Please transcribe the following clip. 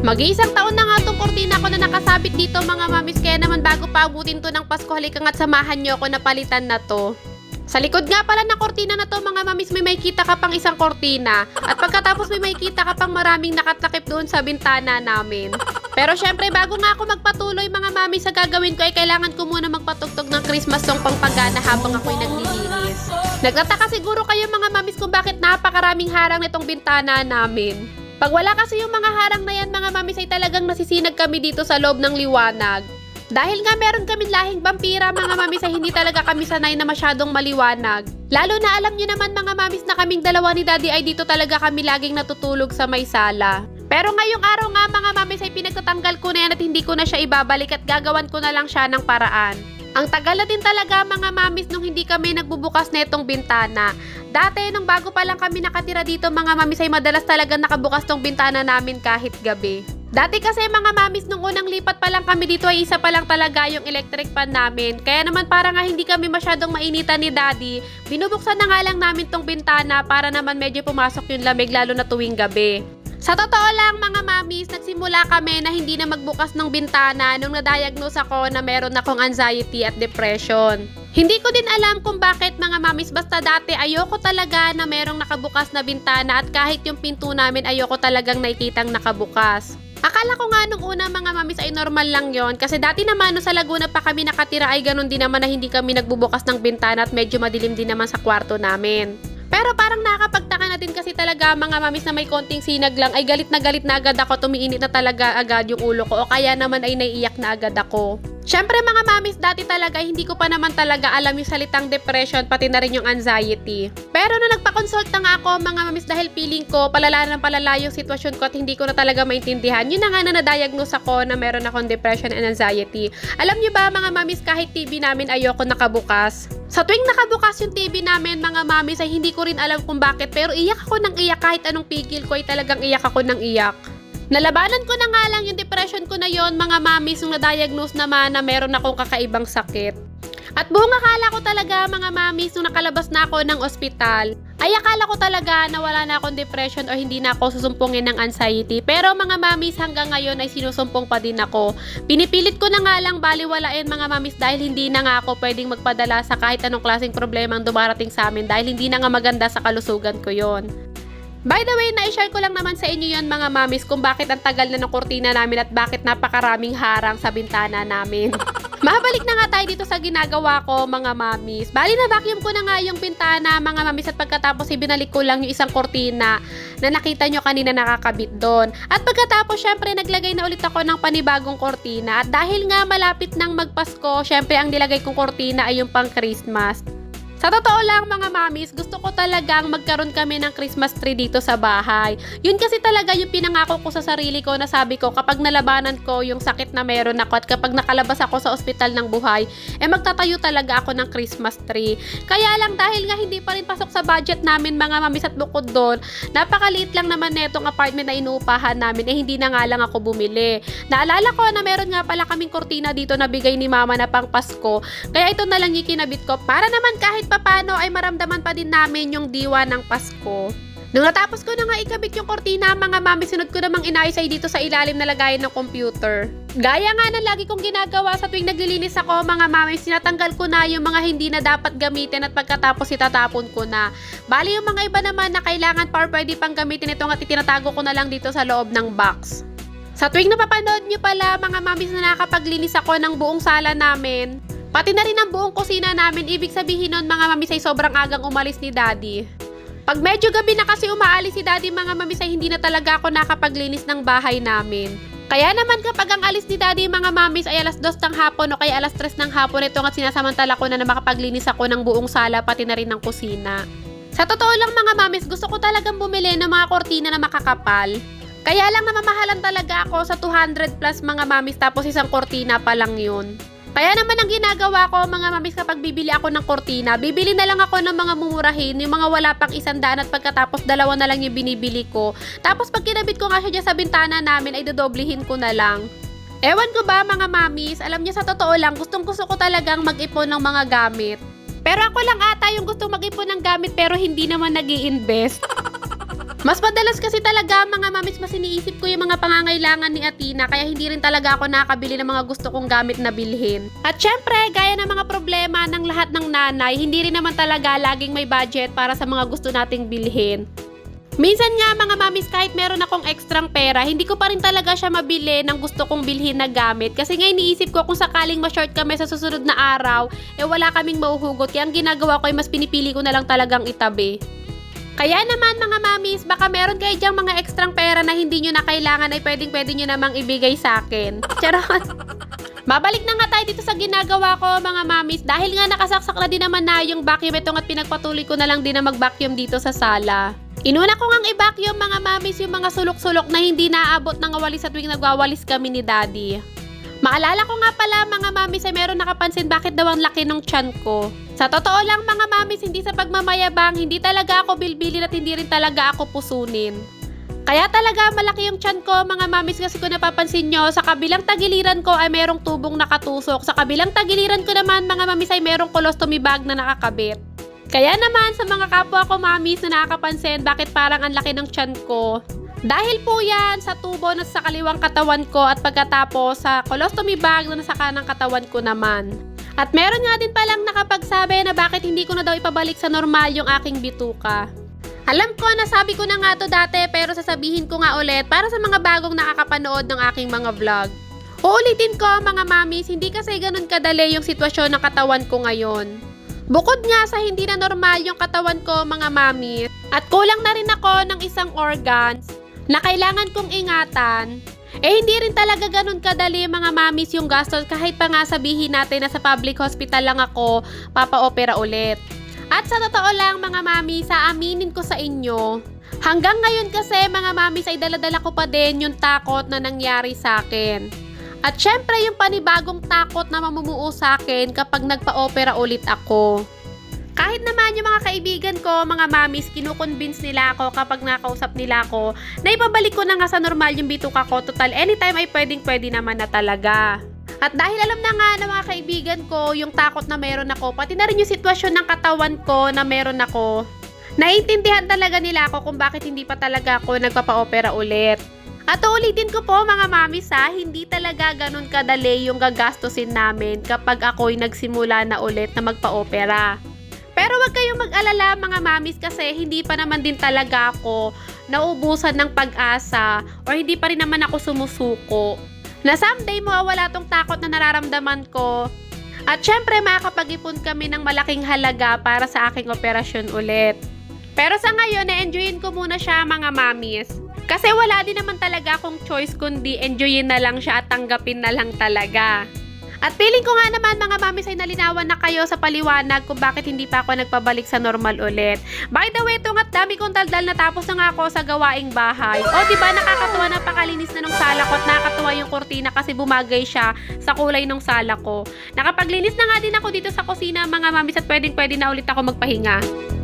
Mag-iisang taon na nga tong kortina ko na nakasabit dito mga mamis. Kaya naman bago pa abutin to ng Pasko, halika nga't samahan nyo ako na palitan na to. Sa likod nga pala ng kortina na to mga mamis, may makikita ka pang isang kortina. At pagkatapos may makikita ka pang maraming nakatakip doon sa bintana namin. Pero syempre, bago nga ako magpatuloy mga mamis sa gagawin ko, ay kailangan ko muna magpatugtog ng Christmas song pangpagana habang ako'y naglilinis. Nagtataka siguro kayo mga mamis kung bakit napakaraming harang nitong bintana namin. Pag wala kasi yung mga harang na yan mga mamis ay talagang nasisinag kami dito sa loob ng liwanag. Dahil nga meron kaming lahing vampira mga mamis ay hindi talaga kami sanay na masyadong maliwanag. Lalo na alam nyo naman mga mamis na kaming dalawa ni daddy ay dito talaga kami laging natutulog sa may sala. Pero ngayong araw nga mga mamis ay pinagtatanggal ko na yan at hindi ko na siya ibabalik at gagawan ko na lang siya ng paraan. Ang tagal na din talaga mga mamis nung hindi kami nagbubukas na itong bintana. Dati nung bago pa lang kami nakatira dito mga mamis ay madalas talaga nakabukas tong bintana namin kahit gabi. Dati kasi mga mamis nung unang lipat pa lang kami dito ay isa pa lang talaga yung electric fan namin. Kaya naman para nga hindi kami masyadong mainitan ni daddy, binubuksan na nga lang namin tong bintana para naman medyo pumasok yung lamig lalo na tuwing gabi. Sa totoo lang mga mamis, nagsimula kami na hindi na magbukas ng bintana nung na-diagnose ako na meron akong anxiety at depression. Hindi ko din alam kung bakit mga mamis basta dati ayoko talaga na merong nakabukas na bintana at kahit yung pinto namin ayoko talagang nakikitang nakabukas. Akala ko nga nung una mga mamis ay normal lang yon kasi dati naman nung sa Laguna pa kami nakatira ay ganun din naman na hindi kami nagbubukas ng bintana at medyo madilim din naman sa kwarto namin. Pero parang nakakapagtaka na din kasi talaga mga mamis na may konting sinag lang ay galit na galit na agad ako, tumiinit na talaga agad yung ulo ko o kaya naman ay naiiyak na agad ako. Siyempre mga mamis, dati talaga hindi ko pa naman talaga alam yung salitang depression pati na rin yung anxiety. Pero nung nagpa-consult na nga ako mga mamis dahil feeling ko palala ng palala yung sitwasyon ko at hindi ko na talaga maintindihan, yun na nga na na-diagnose ako na meron akong depression and anxiety. Alam nyo ba mga mamis kahit TV namin ayoko nakabukas? Sa tuwing nakabukas yung TV namin mga mamis ay hindi ko rin alam kung bakit pero iyak ako ng iyak kahit anong pigil ko ay talagang iyak ako ng iyak. Nalabanan ko na nga lang yung depression ko na yon mga mamis nung na-diagnose naman na meron akong kakaibang sakit. At buong akala ko talaga mga mamis nung nakalabas na ako ng ospital, ay akala ko talaga na wala na akong depression o hindi na ako susumpungin ng anxiety. Pero mga mamis hanggang ngayon ay sinusumpong pa din ako. Pinipilit ko na nga lang baliwalain mga mamis dahil hindi na nga ako pwedeng magpadala sa kahit anong klaseng problema ang dumarating sa amin dahil hindi na nga maganda sa kalusugan ko yon. By the way, na-share ko lang naman sa inyo yon mga mamis kung bakit ang tagal na ng kortina namin at bakit napakaraming harang sa bintana namin. Mabalik na nga tayo dito sa ginagawa ko mga mamis. Bali na vacuum ko na nga yung bintana mga mamis at pagkatapos ibinalik ko lang yung isang kortina na nakita nyo kanina nakakabit doon. At pagkatapos syempre naglagay na ulit ako ng panibagong kortina at dahil nga malapit nang magpasko, syempre ang nilagay kong kortina ay yung pang Christmas. Sa totoo lang mga mamis, gusto ko talagang magkaroon kami ng Christmas tree dito sa bahay. Yun kasi talaga yung pinangako ko sa sarili ko na sabi ko kapag nalabanan ko yung sakit na meron ako at kapag nakalabas ako sa ospital ng buhay, eh magtatayo talaga ako ng Christmas tree. Kaya lang dahil nga hindi pa rin pasok sa budget namin mga mamis at bukod doon, napakaliit lang naman netong apartment na inuupahan namin eh hindi na nga lang ako bumili. Naalala ko na meron nga pala kaming kortina dito na bigay ni mama na pang Pasko, kaya ito na lang yung kinabit ko para naman kahit papano ay maramdaman pa din namin yung diwa ng Pasko. Nung natapos ko na nga ikabit yung kortina, mga mami, sunod ko namang inayos ay dito sa ilalim na lagayan ng computer. Gaya nga na lagi kong ginagawa sa tuwing naglilinis ako, mga mami, sinatanggal ko na yung mga hindi na dapat gamitin at pagkatapos itatapon ko na. Bali yung mga iba naman na kailangan pa pwede pang gamitin ito at itinatago ko na lang dito sa loob ng box. Sa tuwing napapanood nyo pala, mga mamis na nakapaglinis ako ng buong sala namin, Pati na rin ang buong kusina namin, ibig sabihin nun mga mamis ay sobrang agang umalis ni daddy. Pag medyo gabi na kasi umaalis si daddy mga mamis ay hindi na talaga ako nakapaglinis ng bahay namin. Kaya naman kapag ang alis ni daddy mga mamis ay alas 2 ng hapon o kaya alas 3 ng hapon ito at sinasamantala ko na na makapaglinis ako ng buong sala pati na rin ng kusina. Sa totoo lang mga mamis, gusto ko talagang bumili ng mga kortina na makakapal. Kaya lang namamahalan talaga ako sa 200 plus mga mamis tapos isang kortina pa lang yun. Kaya naman ang ginagawa ko mga mamis kapag bibili ako ng kortina, bibili na lang ako ng mga mumurahin, yung mga wala pang isang daan at pagkatapos dalawa na lang yung binibili ko. Tapos pag kinabit ko nga siya dyan sa bintana namin ay dodoblihin ko na lang. Ewan ko ba mga mamis, alam niyo sa totoo lang, gustong gusto ko talagang mag-ipon ng mga gamit. Pero ako lang ata yung gusto mag-ipon ng gamit pero hindi naman nag invest Mas madalas kasi talaga mga mamis mas iniisip ko yung mga pangangailangan ni Atina kaya hindi rin talaga ako nakabili ng mga gusto kong gamit na bilhin. At syempre, gaya ng mga problema ng lahat ng nanay, hindi rin naman talaga laging may budget para sa mga gusto nating bilhin. Minsan nga mga mamis kahit meron akong ekstrang pera, hindi ko pa rin talaga siya mabili ng gusto kong bilhin na gamit. Kasi nga iniisip ko kung sakaling ma-short kami sa susunod na araw, eh wala kaming mauhugot. Kaya ang ginagawa ko ay mas pinipili ko na lang talagang itabi. Kaya naman mga mamis, baka meron kayo dyang mga ekstrang pera na hindi nyo na kailangan ay pwedeng pwede nyo namang ibigay sa akin. Charot! Mabalik na nga tayo dito sa ginagawa ko mga mamis dahil nga nakasaksak na din naman na yung vacuum itong at pinagpatuloy ko na lang din na mag-vacuum dito sa sala. Inuna ko ngang i-vacuum mga mamis yung mga sulok-sulok na hindi naaabot ng walis at tuwing nagwawalis kami ni daddy. Maalala ko nga pala mga mamis ay meron nakapansin bakit daw ang laki ng tiyan ko. Sa totoo lang mga mamis, hindi sa pagmamayabang, hindi talaga ako bilbilin at hindi rin talaga ako pusunin. Kaya talaga malaki yung tiyan ko mga mamis kasi kung napapansin nyo, sa kabilang tagiliran ko ay merong tubong nakatusok. Sa kabilang tagiliran ko naman mga mamis ay merong colostomy bag na nakakabit. Kaya naman sa mga kapwa ko mamis na nakakapansin bakit parang ang laki ng tiyan ko. Dahil po yan sa tubo na sa kaliwang katawan ko at pagkatapos sa colostomy bag na nasa kanang katawan ko naman. At meron nga din palang nakapagsabi na bakit hindi ko na daw ipabalik sa normal yung aking bituka. Alam ko, nasabi ko na nga to dati pero sasabihin ko nga ulit para sa mga bagong nakakapanood ng aking mga vlog. Uulitin ko mga mamis, hindi kasi ganun kadali yung sitwasyon ng katawan ko ngayon. Bukod nga sa hindi na normal yung katawan ko mga mami, at kulang na rin ako ng isang organs na kailangan kong ingatan, eh hindi rin talaga ganun kadali mga mamis yung gastos kahit pa nga sabihin natin na sa public hospital lang ako papa-opera ulit. At sa totoo lang mga mami, sa aminin ko sa inyo, hanggang ngayon kasi mga mamis ay daladala ko pa din yung takot na nangyari sa akin. At syempre yung panibagong takot na mamumuo sa akin kapag nagpa-opera ulit ako. Kahit naman yung mga kaibigan ko, mga mamis, kinukonvince nila ako kapag nakausap nila ako na ipabalik ko na nga sa normal yung bituka ko. Total, anytime ay pwedeng pwede naman na talaga. At dahil alam na nga ng mga kaibigan ko yung takot na meron ako, pati na rin yung sitwasyon ng katawan ko na meron ako, naiintindihan talaga nila ako kung bakit hindi pa talaga ako nagpapa-opera ulit. At ulitin ko po mga mamis ha, hindi talaga ganun kadali yung gagastusin namin kapag ako'y nagsimula na ulit na magpa-opera. Pero wag kayong mag-alala mga mamis kasi hindi pa naman din talaga ako naubusan ng pag-asa or hindi pa rin naman ako sumusuko. Na someday mawawala tong takot na nararamdaman ko. At syempre makakapag-ipon kami ng malaking halaga para sa aking operasyon ulit. Pero sa ngayon, na-enjoyin ko muna siya mga mamis. Kasi wala din naman talaga akong choice kundi enjoyin na lang siya at tanggapin na lang talaga. At feeling ko nga naman mga mamis ay nalinawan na kayo sa paliwanag kung bakit hindi pa ako nagpabalik sa normal ulit. By the way, ito nga't dami kong daldal na tapos na nga ako sa gawaing bahay. O di ba nakakatuwa napakalinis na nung sala ko at nakakatuwa yung kurtina kasi bumagay siya sa kulay ng sala ko. Nakapaglinis na nga din ako dito sa kusina mga mamis at pwedeng pwede na ulit ako magpahinga.